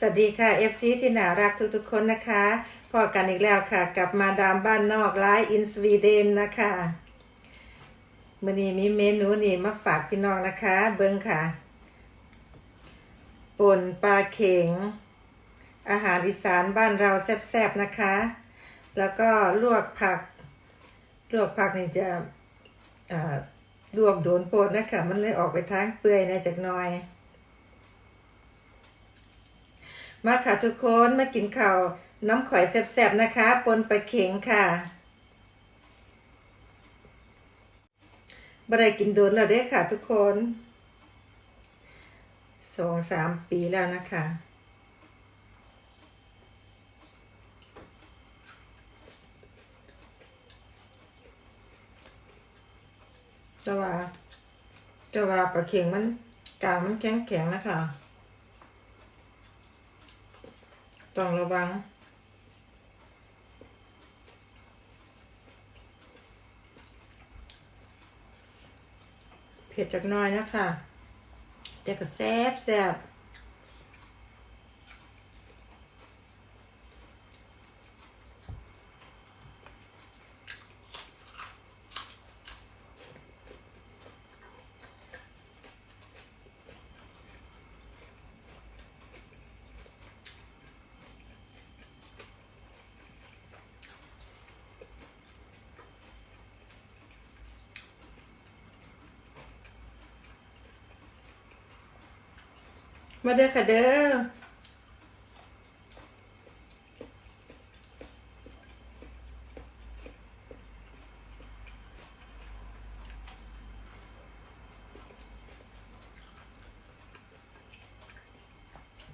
สวัสดีค่ะ FC ที่น่ารักทุกๆคนนะคะพอกันอีกแล้วค่ะ กับมาดามบ้านนอกไลฟ์อินสวีเดนนะคะมื่อนี้มีเมนูนี่มาฝากพี่น้องนะคะ เบิ้งค่ะป่นปลาเข็ง อาหารอีสานบ้านเราแซ่บๆนะคะ แล้วก็ลวกผัก ลวกผักนี่จะลวกโดนโปดนะคะ มันเลยออกไปทางเปื่อยนะจากน้อย มาค่ะทุกคนมากินข้าวน้ำข่อยแซ่บๆนะคะปนปลาเข็งค่ะบ่ได้กินโดนแล้วเด้ค่ะทุกคนสองสามปีแล้วนะคะจะว่าจะว่าปลาเข็งมันกลางมันแข็งแข็งๆนะคะ ต้องระวัง เผ็ดจักน้อยนะคะแต่ก็แซ่บแซ่บ มาเด้อค่ะเด้อ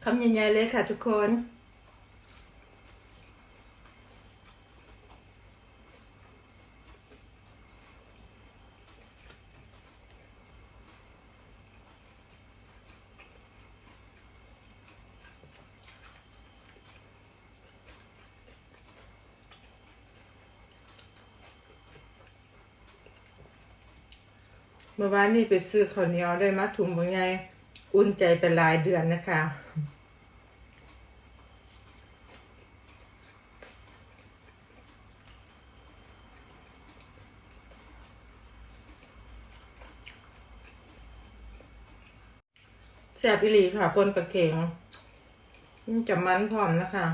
คำใหญ่ๆเลยค่ะทุกคน เมื่อวานนี้ไปซื้อข้าวเหนียวได้มาถุงบางไงอุ่นใจเป็นหลายเดือนนะคะแซ่บอีหลีค่ะปนปลาเข็งมันจะมันพร้อมนะคะ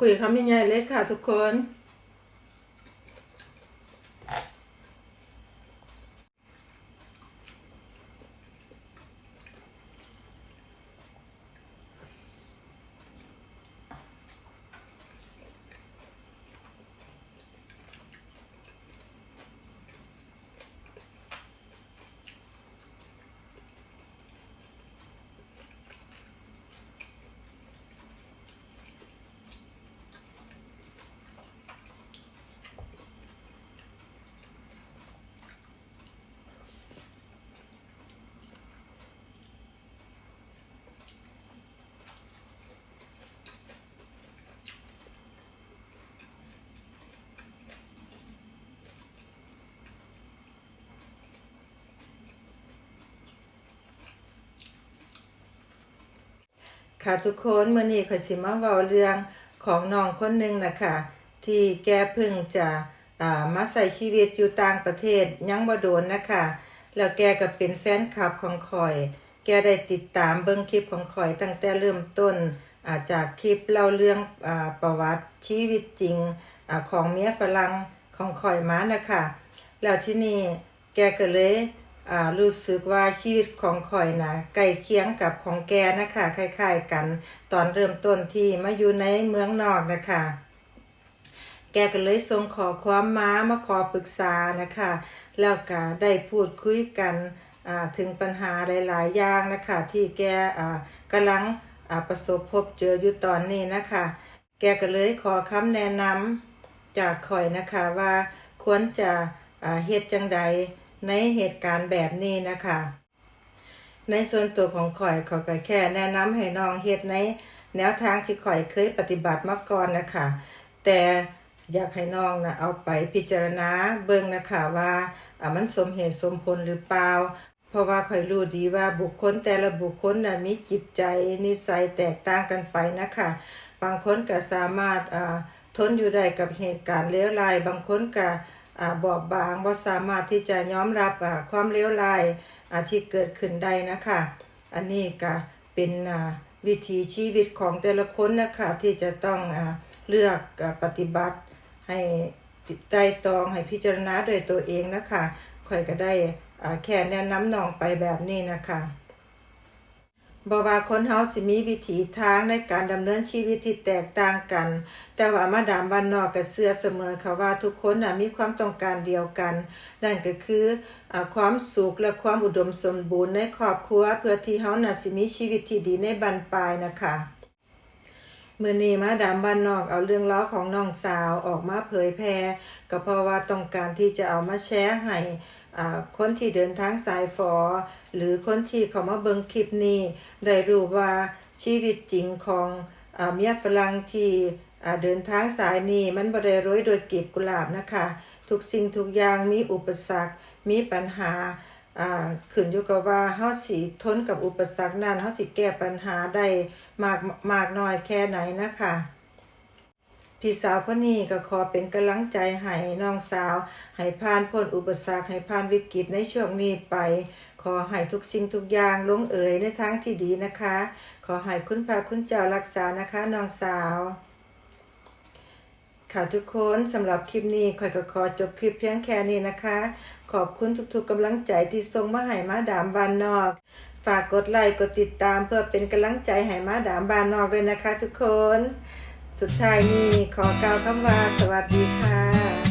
คุยคำยังไงเลยค่ะทุกคน ค่ะทุกคนเมื่อนี้ขอยสิมาเว้าเรื่องของน้องคนหนึ่งนะคะที่แกพิ่งจะามาใส่ชีวิตอยู่ต่างประเทศยังบ่โดนนะคะแล้วแกก็เป็นแฟนคลับของข่อย แกได้ติดตามเบิ่งคลิปของข่อยตั้งแต่เริ่มต้นาจากคลิปเล่าเรื่องอประวัติชีวิตจริงอของเมียฝรั่งของข่อยมานะคะแล้วที่นี่แกก็เลย รู้สึกว่าชีวิตของข่อยนะใกล้เคียงกับของแกนะคะคล้ายๆกัน ตอนเริ่มต้นที่มาอยู่ในเมืองนอกนะคะ แกก็เลยส่งขอความมามาขอปรึกษานะคะ แล้วก็ได้พูดคุยกันถึงปัญหาหลายๆอย่างนะคะที่แกกำลังประสบพบเจออยู่ตอนนี้นะคะ แกก็เลยขอคำแนะนำจากข่อยนะคะว่าควรจะเฮ็ดจังใด ในเหตุการณ์แบบนี้นะคะ ในส่วนตัวของข่อยข่อยก็แค่แนะนำให้น้องเฮ็ดในแนวทางที่ข่อยเคยปฏิบัติมาก่อนนะคะ แต่อยากให้น้องนะเอาไปพิจารณาเบิ่งนะคะว่าอ่ามันสมเหตุสมผลหรือเปล่า เพราะว่าค่อยรู้ดีว่าบุคคลแต่ละบุคคลนะมีจิตใจนิสัยแตกต่างกันไปนะคะ บางคนก็สามารถอ่าทนอยู่ได้กับเหตุการณ์เลวร้ายบางคนก็ บอบบางบ่สามารถที่จะยอมรับอ่าความเลวร้ายอ่าที่เกิดขึ้นได้นะคะ อันนี้ก็เป็นวิถีชีวิตของแต่ละคนนะคะที่จะต้องอาเลือกปฏิบัติให้ไต่ตองให้พิจารณาโดยตัวเองนะคะค่อยก็ได้อ่าแค่แนะนำน้องไปแบบนี้นะคะ บว่าคนเฮาสิมีวิถีทางในการดำเนินชีวิตที่แตกต่างกัน แต่ว่ามาดามบ้านนอกก็เชื่อเสมอค่ะว่าทุกคนน่ะมีความต้องการเดียวกัน นั่นก็คืออความสุขและความอุดมสมบูรณ์ในครอบครัว เพื่อที่เฮาน่ะสิมีชีวิตที่ดีในบรรปลายนะคะเมื้อนี้มาดามบ้านนอกเอาเรื่องราของน้องสาวออกมาเผยแพร่ก็เพราะว่าต้องการที่จะเอามาแชร์ให้ คนที่เดินทางสายฝอ หรือคนที่เขามาเบิงคลิปนี้ ได้รู้ว่าชีวิตจริงของเมียฝรั่งที่เดินทางสายนี้มันบ่ได้โรยโดยกลีบกุหลาบนะคะ ทุกสิ่งทุกอย่างมีอุปสรรค มีปัญหาอ่าขึ้นอยู่กับว่าเฮาสิทนกับอุปสรรคนั้นเฮาสิแก้ปัญหาได้มากมากน้อยแค่ไหนนะคะ พี่สาวคนนี้ก็ขอเป็นกำลังใจให้น้องสาว ให้ผ่านพ้นอุปสรรคให้ผ่านวิกฤตในช่วงนี้ไป ขอให้ทุกสิ่งทุกอย่างลงเอยในทางที่ดีนะคะ ขอให้คุณพระคุณเจ้ารักษานะคะน้องสาวค่ะทุกคนสำหรับคลิปนี้ข่อยก็ขอจบคลิปเพียงแค่นี้นะคะ ขอบคุณทุกๆกำลังใจที่ส่งมาให้มาดามบานนอก ฝากกดไลค์กดติดตามเพื่อเป็นกำลังใจให้มาดามบานนอกด้วยนะคะ ทุกคน สุดท้ายนี้ขอกล่าวคำว่าสวัสดีค่ะ